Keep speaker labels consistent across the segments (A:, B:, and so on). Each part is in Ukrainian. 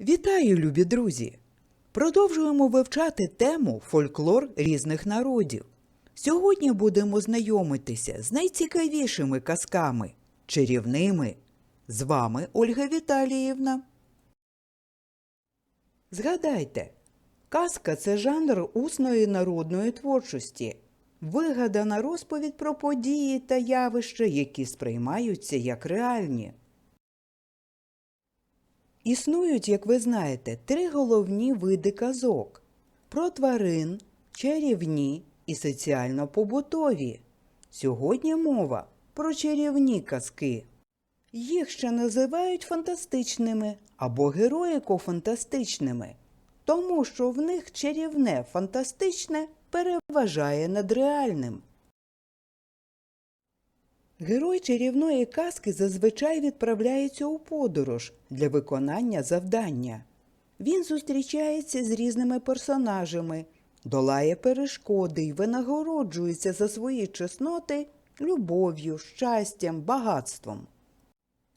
A: Вітаю, любі друзі! Продовжуємо вивчати тему фольклор різних народів. Сьогодні будемо знайомитися з найцікавішими казками, чарівними. З вами Ольга Віталіївна. Згадайте, казка це жанр усної народної творчості, вигадана розповідь про події та явища, які сприймаються як реальні. Існують, як ви знаєте, три головні види казок про тварин, чарівні і соціально-побутові. Сьогодні мова про чарівні казки. Їх ще називають фантастичними або героїко-фантастичними, тому що в них чарівне фантастичне переважає над реальним. Герой чарівної казки зазвичай відправляється у подорож для виконання завдання. Він зустрічається з різними персонажами, долає перешкоди й винагороджується за свої чесноти любов'ю, щастям, багатством.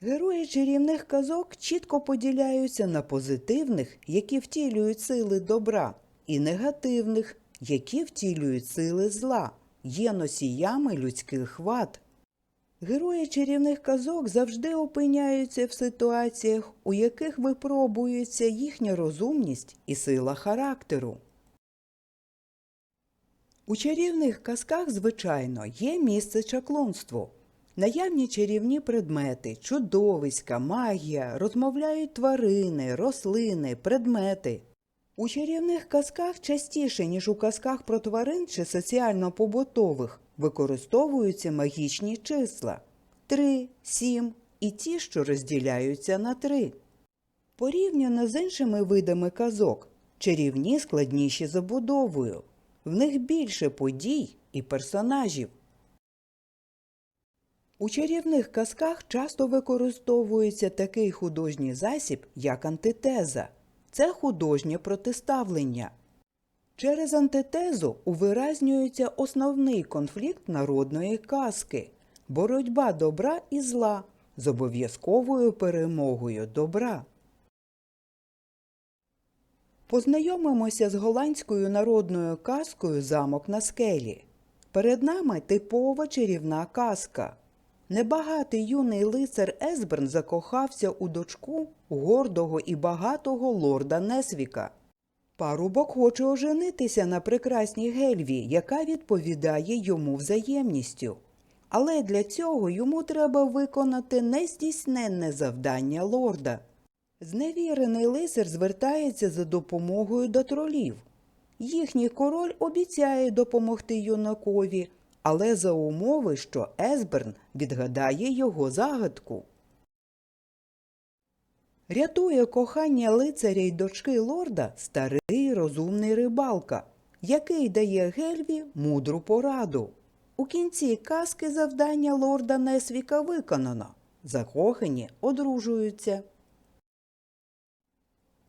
A: Герої чарівних казок чітко поділяються на позитивних, які втілюють сили добра, і негативних, які втілюють сили зла, є носіями людських вад. Герої чарівних казок завжди опиняються в ситуаціях, у яких випробується їхня розумність і сила характеру. У чарівних казках, звичайно, є місце чаклунству. Наявні чарівні предмети, чудовиська, магія, розмовляють тварини, рослини, предмети. У чарівних казках частіше, ніж у казках про тварин чи соціально-побутових, використовуються магічні числа 3, 7 і ті, що розділяються на 3. Порівняно з іншими видами казок, чарівні складніші забудовою. В них більше подій і персонажів. У чарівних казках часто використовується такий художній засіб, як антитеза. Це художнє протиставлення. Через антитезу увиразнюється основний конфлікт народної казки боротьба добра і зла з обов'язковою перемогою добра. Познайомимося з голландською народною казкою Замок на скелі. Перед нами типова чарівна казка. Небагатий юний лицар Есберн закохався у дочку гордого і багатого лорда Несвіка. Парубок хоче оженитися на прекрасній гельві, яка відповідає йому взаємністю. Але для цього йому треба виконати нездійсненне завдання лорда. Зневірений лицар звертається за допомогою до тролів. Їхній король обіцяє допомогти юнакові, але за умови, що Есберн відгадає його загадку. Рятує кохання лицаря й дочки лорда старий розумний рибалка, який дає Гельві мудру пораду. У кінці казки завдання лорда Несвіка виконано. Закохані одружуються.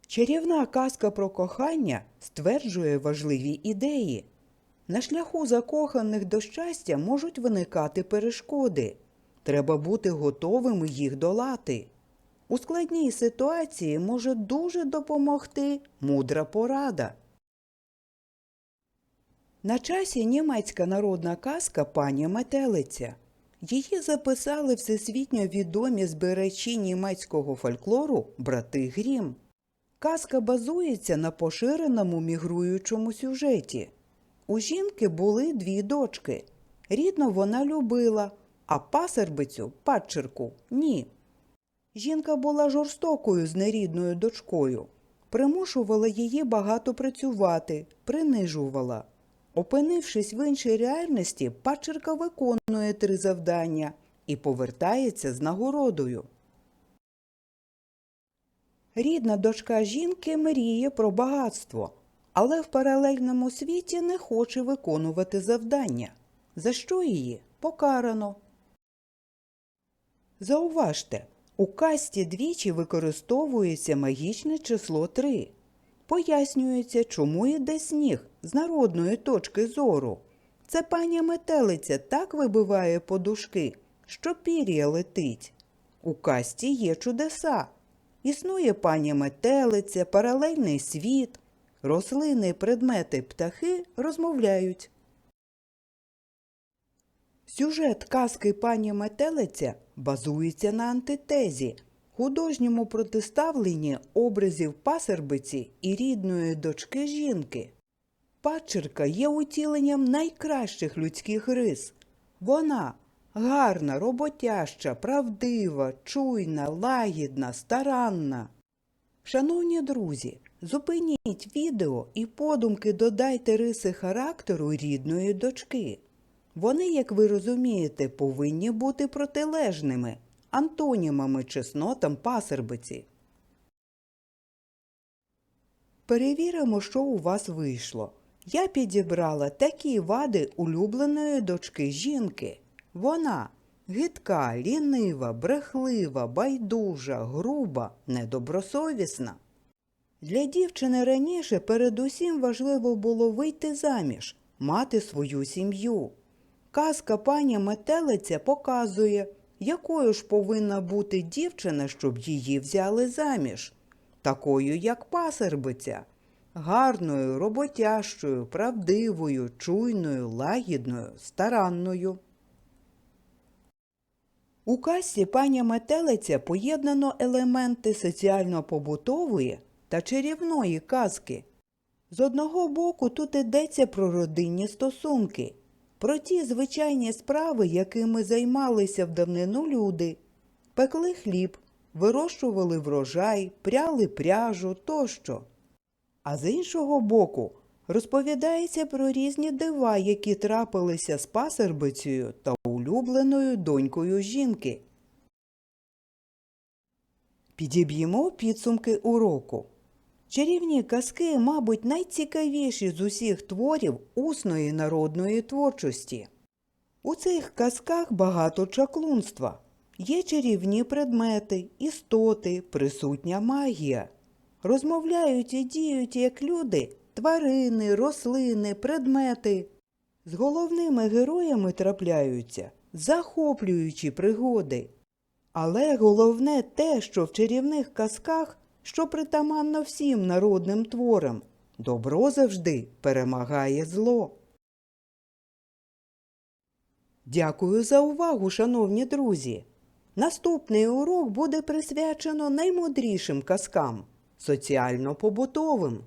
A: Чарівна казка про кохання стверджує важливі ідеї. На шляху закоханих до щастя можуть виникати перешкоди. Треба бути готовими їх долати. У складній ситуації може дуже допомогти мудра порада. На часі німецька народна казка пані Метелиця. Її записали всесвітньо відомі збирачі німецького фольклору брати Грім. Казка базується на поширеному мігруючому сюжеті. У жінки були дві дочки. Рідно вона любила, а пасербицю, падчерку, ні. Жінка була жорстокою з нерідною дочкою, примушувала її багато працювати, принижувала. Опинившись в іншій реальності, падчерка виконує три завдання і повертається з нагородою. Рідна дочка жінки мріє про багатство, але в паралельному світі не хоче виконувати завдання, за що її покарано. Зауважте, у касті двічі використовується магічне число 3. Пояснюється, чому йде сніг з народної точки зору. Це пані метелиця так вибиває подушки, що пір'я летить. У касті є чудеса. Існує пані метелиця, паралельний світ. Рослини, предмети, птахи розмовляють. Сюжет казки пані метелиця базується на антитезі, художньому протиставленні образів пасербиці і рідної дочки жінки. Падчерка є утіленням найкращих людських рис. Вона гарна, роботяща, правдива, чуйна, лагідна, старанна. Шановні друзі, зупиніть відео і подумки додайте риси характеру рідної дочки. Вони, як ви розумієте, повинні бути протилежними, антонімами чеснотам пасербиці. Перевіримо, що у вас вийшло. Я підібрала такі вади улюбленої дочки жінки. Вона гидка, лінива, брехлива, байдужа, груба, недобросовісна. Для дівчини раніше передусім важливо було вийти заміж, мати свою сім'ю. Казка пані Метелиця показує, якою ж повинна бути дівчина, щоб її взяли заміж, такою, як пасербиця, гарною, роботящою, правдивою, чуйною, лагідною, старанною. У казці пані Метелиця поєднано елементи соціально-побутової та чарівної казки. З одного боку тут йдеться про родинні стосунки, про ті звичайні справи, якими займалися в давнину люди, пекли хліб, вирощували врожай, пряли пряжу тощо. А з іншого боку, розповідається про різні дива, які трапилися з пасербицею та улюбленою донькою жінки. Підіб'ємо підсумки уроку. Чарівні казки, мабуть, найцікавіші з усіх творів усної народної творчості. У цих казках багато чаклунства. Є чарівні предмети, істоти, присутня магія. Розмовляють і діють як люди, тварини, рослини, предмети. З головними героями трапляються захоплюючі пригоди. Але головне те, що в чарівних казках, що притаманно всім народним творам, добро завжди перемагає зло. Дякую за увагу, шановні друзі. Наступний урок буде присвячено наймудрішим казкам соціально-побутовим.